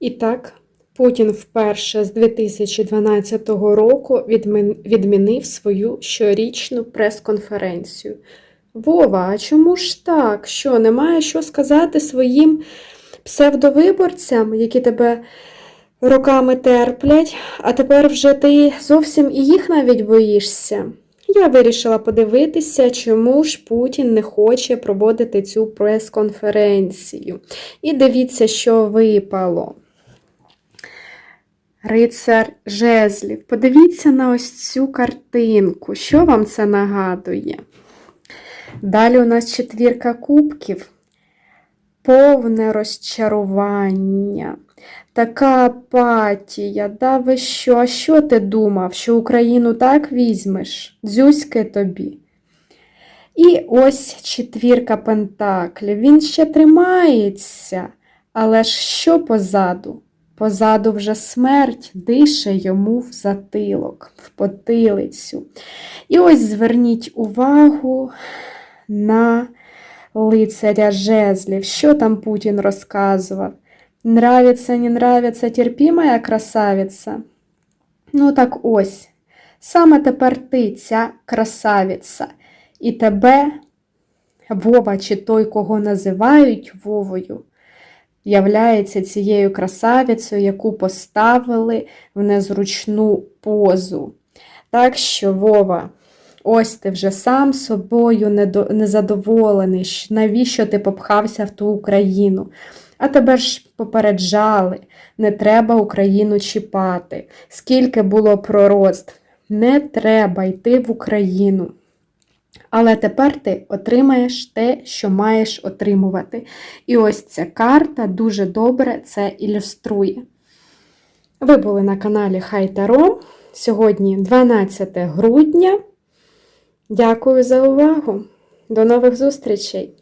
І так, Путін вперше з 2012 року відмінив свою щорічну прес-конференцію. Вова, а чому ж так? Що, немає що сказати своїм псевдовиборцям, які тебе роками терплять, а тепер вже ти зовсім і їх навіть боїшся? Я вирішила подивитися, чому ж Путін не хоче проводити цю прес-конференцію. І дивіться, що випало. Рицар жезлів. Подивіться на ось цю картинку. Що вам це нагадує? Далі у нас четвірка кубків. Повне розчарування. Така апатія. Да ви що? А що ти думав, що Україну так візьмеш? Дзюськи тобі. І ось четвірка пентаклів. Він ще тримається, але ж що позаду? Позаду вже смерть дише йому в затилок, в потилицю. І ось зверніть увагу на лицаря жезлів. Що там Путін розказував? Нравится, не нравится, терпимая красавиця. Ну так ось. Саме тепер ти, ця красавиця, і тебе, Вова, чи той, кого називають Вовою, являється цією красавицею, яку поставили в незручну позу. Так що, Вова, ось ти вже сам собою незадоволений. Навіщо ти попхався в ту Україну? А тебе ж попереджали, не треба Україну чіпати. Скільки було пророцтв, не треба йти в Україну. Але тепер ти отримаєш те, що маєш отримувати. І ось ця карта дуже добре це ілюструє. Ви були на каналі Хайтаро. Сьогодні 12 грудня. Дякую за увагу. До нових зустрічей!